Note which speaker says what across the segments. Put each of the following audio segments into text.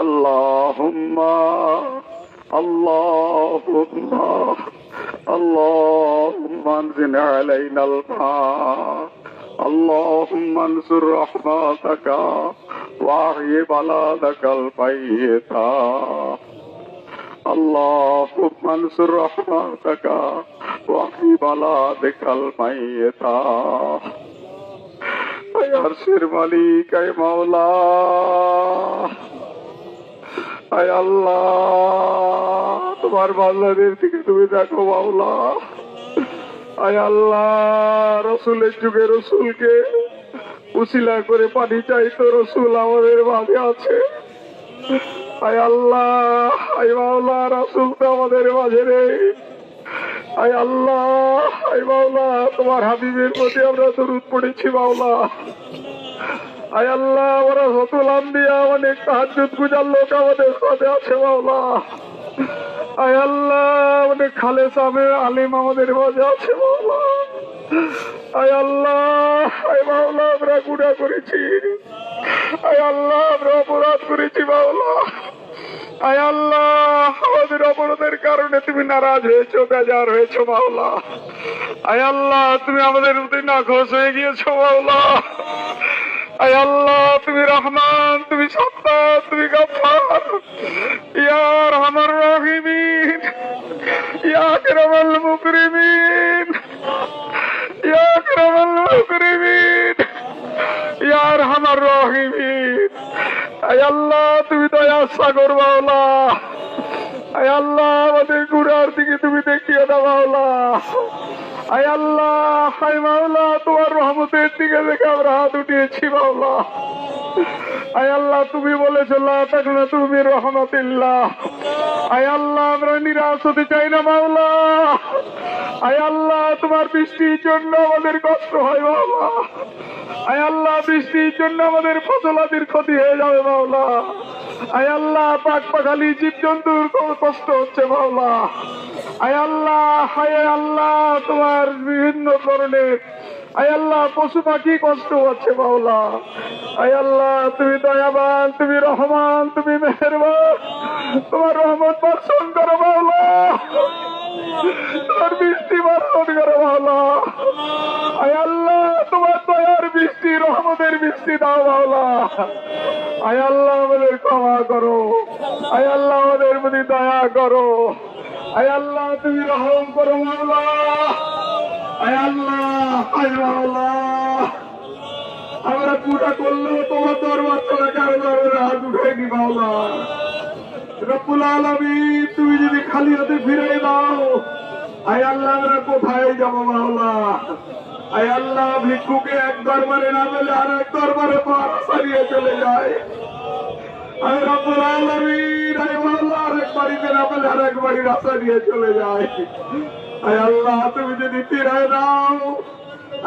Speaker 1: اللهم اللهم اللهم انزل علينا الماء اللهم انصر رحمتك واحي بلادك البيتا اللهم انصر رحمتك واحي بلادك الميتا يا عرش المليك يا مولاي আয় আল্লাহ, তোমার বান্দাদের থেকে তুমি দেখো বাউলা আয় আল্লাহ, রসুলের যুগে রসুলকে উসিলা করে পানি চাইতো, রসুল আমাদের মাঝে আছে। আয় আল্লাহ আয় মাওলা, রসুল তো আমাদের মাঝে নেই। আয় আল্লাহ আয় মাওলা, তোমার হাবিবের প্রতি আমরা দরুদ পড়েছি মাওলা। আয় আল্লাহ আমরা হতুল আম্বিয়া, অনেক তাহাজুদ গুজার লোক আমাদের সাথে আছে, মাওলা। আয় আল্লাহ অনেক খালে সামনে আলিম আমাদের মাঝে আছে, মাওলা। আয় আল্লাহ, আয় মাওলা, আমরা গুণা করেছি। আয় আল্লাহ, আমরা অপরাধ করেছি, মাওলা। আয় আল্লাহ, আমাদের অপরাধের কারণে তুমি নারাজ হয়েছো, বেজার হয়েছো, মাওলা। আয় আল্লাহ, তুমি আমাদের প্রতি নাখোশ হয়ে গিয়েছো, মাওলা। আয় আল্লাহ, তুমি রহমান, তুমি সত্তা তুমি গফার ইয়ার আমার রহিমিন, ইয়া কিরামাল মুকরিমিন, ইয়া কিরামাল মুকরিমিন ইয়ার আমার রহিমিন। আয় আল্লাহ, তুমি দয়া সাগর মাওলা। আয় আল্লাহ, আমাদের গুড়ার দিকে তুমি দেখিয়ে দাও আয় আল্লাহ, আয় মাওলা, তোমার রহমতের দিকে দেখে আমরা হাত উঠিয়েছি, মাওলা। আয় আল্লাহ, তুমি বলেছ তাকনা তুমি রহমতিল্লাহ। আয় আল্লাহ, আমরা নিরাশ হতে চাই না, মাওলা। আয় আল্লাহ, তোমার বৃষ্টির জন্য আমাদের কষ্ট হয়, মাওলা। আয় আল্লাহ, বৃষ্টির জন্য আমাদের ফসলাদির ক্ষতি হয়ে যাবে, মাওলা। আয় আল্লাহ, পাক পাখালি জীব জন্তুর কষ্ট হচ্ছে, মাওলা। আয় হায় আল্লাহ, তোমার বিভিন্ন ধরনের, আয় আল্লাহ, পশু পাখি কষ্ট হচ্ছে মাওলা। আয় আল্লাহ, তুমি দয়াবান, তুমি রহমান, তুমি মেহরবান, তোমার রহমত বর্ষণ করো মাওলা। তোমার বৃষ্টি বর্ষণ করো আল্লাহ, তোমার দয়ার বৃষ্টি, রহমতের বৃষ্টি দাও আল্লাহ, আমাদের ক্ষমা করো। আল্লাহ, আমাদের প্রতি দয়া করো। আয় আল্লাহ, তুমি রহম করো আমরা পুরা করলেও তোমার দরবার ছাড়া কারও দরবারে হাত উঠাইনি মাওলা। রব্বুল আলামিন, তুমি যদি খালি হাতে ফিরে দাও, আয় আল্লাহ, আমরা কোথায় যাব মাওলা? আয় আল্লাহ, ভিক্ষুকে এক দরবারে না পেলে আর এক দরবারে পার সারিয়ে চলে যায়। আয় রব্বুল আলামিন, আয় মাওলা। বাড়িতে না পেলে আর এক বাড়ি রাস্তা নিয়ে চলে যায়। আয় আল্লাহ, তুমি যদি ফিরায় দাও,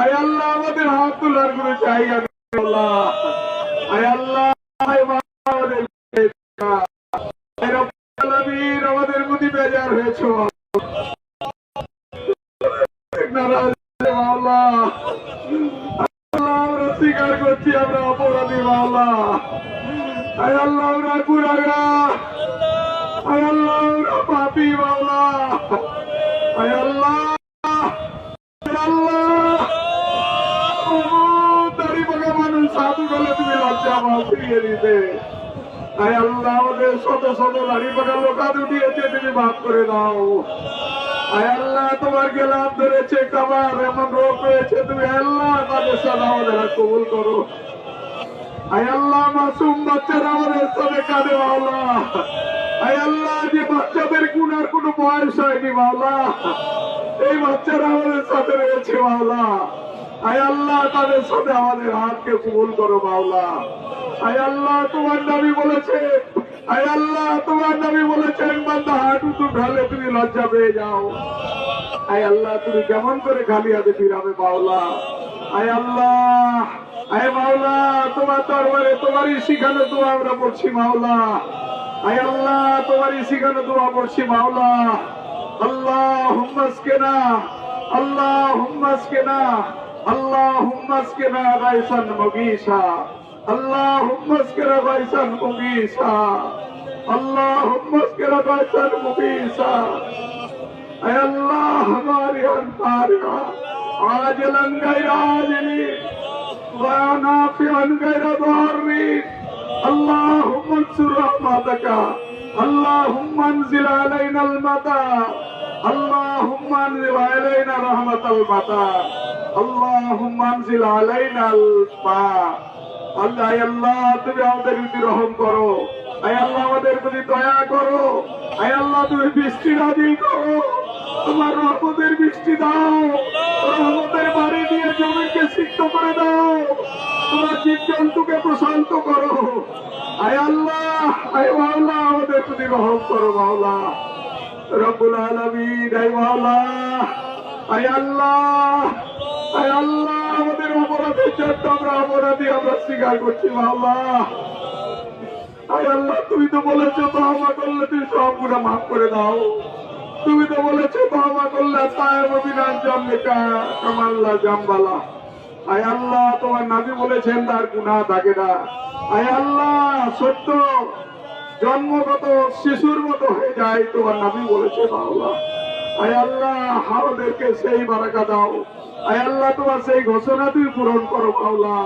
Speaker 1: আয় আল্লাহ, আমাদের হাত তোলার কোনো জায়গা আমাদের প্রতি বেজার হয়েছে। শত বাচ্চাদের বয়স হয়নি মাওলা। এই বাচ্চারা আমাদের সাথে রয়েছে মাওলা। আয় আল্লাহ, তাদের সাথে আমাদের হাতকে কবুল করো মাওলা। আয় আল্লাহ, তোমার নবী বলেছে আয় আল্লাহ, তোমার নবী বলেছেন বান্দা হাঁটু তো ঢালে তুমি লজ্জা পেয়ে যাও। আয় আল্লাহ, তুমি কেমন করে খালি হাতে ফিরাবে মাওলা? আয় আল্লাহ আয় মাওলা, তোমার দরবারে তোমারই শিখানো তো আমরা পড়ছি মাওলা। আয় আল্লাহ, তোমারই শিখানো দোয়া পড়ছি মাওলা। আল্লাহ হুম্মাসকেনা আল্লাহ হুম্মাসকেনা আল্লাহ হুম্মাসকেনা রাইসান মগিসা اللهم اسكر غيثا مغيثا اللهم اسكر غيثا مغيثا اي الله بارئا بارئا عاجلا غير عاجل ونافعا غير ضار اللهم انصر رحمتك اللهم انزل علينا المطر اللهم انزل علينا رحمة المطر اللهم انزل علينا الفاء আল্লাহ আল্লাহ, তুমি আমাদের প্রতি রহম করো। আয় আল্লাহ, আমাদের প্রতি দয়া করো। আয় আল্লাহ, তুমি বৃষ্টি নাজিল করো। তোমার রহমতের বৃষ্টি দাও। রহমতের বাড়ি দিয়ে জমিকে সিদ্ধ করে দাও। তোমার জীব জন্তুকে প্রশান্ত করো। আয় আল্লাহ, আয় মাওলা, আমাদের প্রতি রহম করো, মাওলা। রব্বুল আলামিন, আয় মাওলা। আয় আল্লাহ। তোমার বলেছেন তার গুণা থাকে না। আয় আল্লাহ, সত্য। জন্মগত শিশুর মতো হয়ে যায়, তোমার নাবি বলেছে মাওলা আয় আল্লাহ আমাদেরকে সেই বারাকা দাও। আয় আল্লাহ, তোমার সেই ঘোষণা তুমি পূরণ করো মাওলা।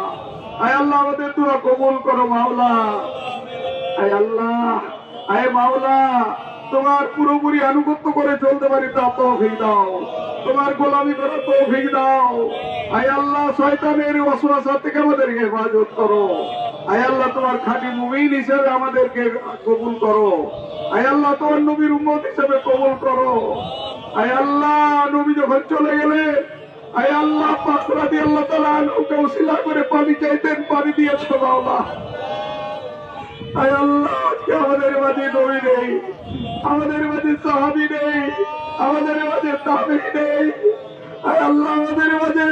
Speaker 1: আয় আল্লাহ, আমাদের তোরা কবুল করো মাওলা। আয় আল্লাহ, আয় মাওলা, তোমার পুরোপুরি আনুগত্য করে চলতে পারি তা তৌফিক দাও। তোমার গোলামি করার তৌফিক দাও। আয় আল্লাহ, শয়তানের অসুরাচার থেকে আমাদেরকে হেফাজত করো। আয় আল্লাহ, তোমার খাঁটি মুমিন হিসেবে আমাদেরকে কবুল করো। আয় আল্লাহ, তোমার নবীর উম্মত হিসেবে কবুল করো। আয় আল্লাহ, নবী যখন চলে গেলে আয় আল্লাহ আজকে আমাদের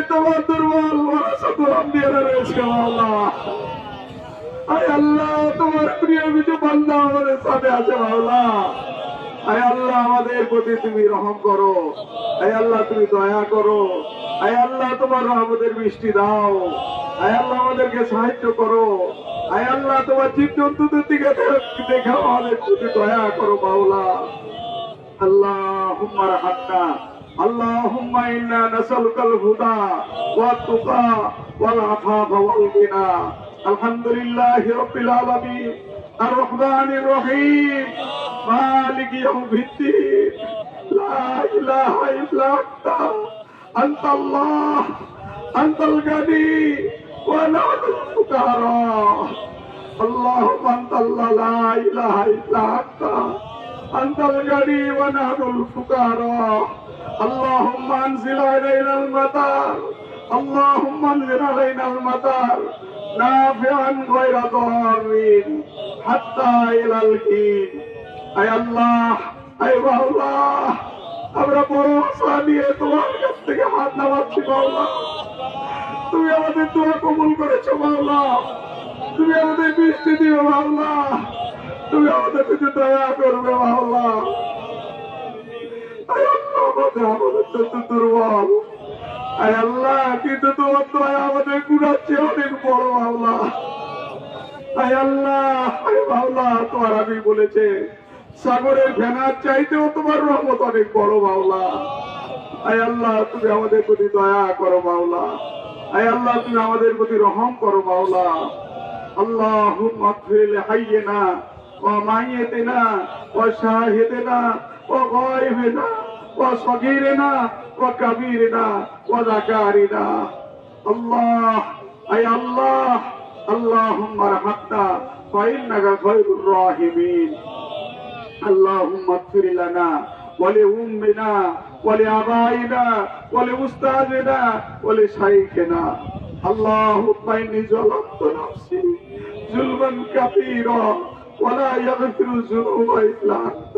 Speaker 1: তোমার দুর্বল দিয়ে আল্লাহ, তোমার প্রিয় কিছু আমাদের আমাদের প্রতি তুমি রহম করো। আয় আল্লাহ, তুমি দয়া করো। আয় আল্লাহ তোমার রহমতের বৃষ্টি দাও আয় আল্লাহ আমাদেরকে সাহায্য করো আয় আল্লাহ তোমার জীব জন্তুদের দিকে দেখাও আমাদের প্রতি দয়া করো বাউলা اللهم ارحمنا اللهم انا نسالك الهدى والتقى والعفاف والغنى الحمد لله رب العالمين الرحمن الرحيم مالك يوم الدين لا اله الا انت انت الله انت الغني ونحن الفقراء اللهم انت الله لا اله الا انت أنت الغني ونحن الفقراء اللهم أنزل علينا المطر اللهم انزل علينا المطر نافعا غير ضار حتى إلى الحين أي الله أي الله আমরা বড় আশা নিয়ে তোমার কাছ থেকে হাত নামাচ্ছি মাওলা। তুমি আমাদের দোয়া কবুল করেছ মাওলা। তুমি আমাদের বৃষ্টি দিও মাওলা। তুমি আমাদের কিছু দয়া করবে আল্লাহ, আমাদের তোমার তোমার বলেছে সাগরের ভেঙার চাইতেও তোমার রহমত অনেক বড় বাউলা আয় আল্লাহ, তুমি আমাদের প্রতি দয়া করো বাউলা আয় আল্লাহ, তুমি আমাদের প্রতি রহম করো বাউলা আল্লাহ ও মাইয়েতে না ও শাহেতে না ও গয়েবে না ও সগিরে না ও কাবিরে না ও না আল্লাহ আয় আল্লাহ আল্লাহ হাত্তা রাহিমিন। اللهم اغفر لنا ولأمنا ولآبائنا ولأستاذنا ولشيخنا اللهم إني ظلمت نفسي ظلما كثيرا ولا يغفر الذنوب إلا أنت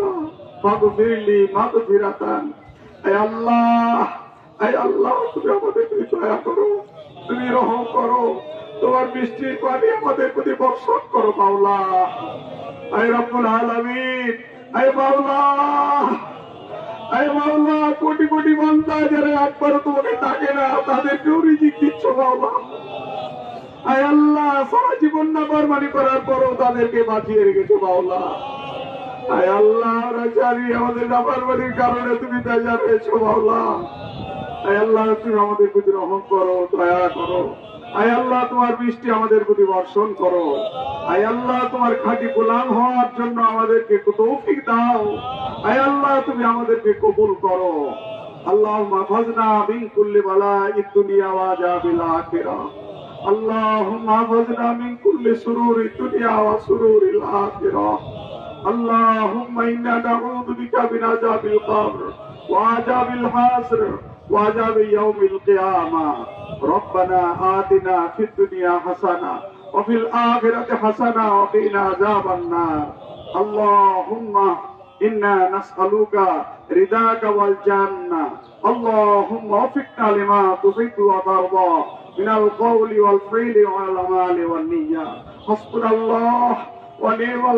Speaker 1: فاغفر لي مغفرة أي الله أي الله তুমি আমাদের প্রতি দয়া করো তুমি রহম করো তোমার বৃষ্টির পানি আমাদের প্রতি বর্ষণ করো মাওলা আয় রব্বুল আলামিন কোটি কোটি বান্দা যারা একবারও তোমাকে ডাকে না তাদেরকেও রিজিক দিচ্ছ মাওলা আয় আল্লাহ, সারা জীবন না বারবারি করার পরও তাদেরকে বাঁচিয়ে রেখেছো আয় আল্লাহ আমাদের কারণে তুমি বেজার হয়েছো মাওলা। আয় আল্লাহ, তুমি আমাদের প্রতি করো, দয়া করো। আয় আল্লাহ তোমার বৃষ্টি আমাদের প্রতি বর্ষণ করো আয় আল্লাহ তোমার খাঁটি গোলাম হওয়ার জন্য আমাদেরকে তৌফিক দাও আয় আল্লাহ তুমি আমাদেরকে কবুল করো আল্লাহ মাহফাজনা মিন কুল্লি বালাইদ দুনিয়া ওয়া আযাবিল আখিরাহ اللهم احفظنا من كل سرور الدنيا وسرور الآخرة اللهم إنا نعوذ بك من عذاب القبر وعذاب الحاسر وعذاب يوم القيامة ربنا آتنا في الدنيا حسنة وفي الآخرة حسنة وقنا عذاب النار. اللهم إنا نسألك رضاك والجنة. اللهم وفقنا لما تحب وترضى من القول والفعل والأعمال والنية. حسبنا الله ونعم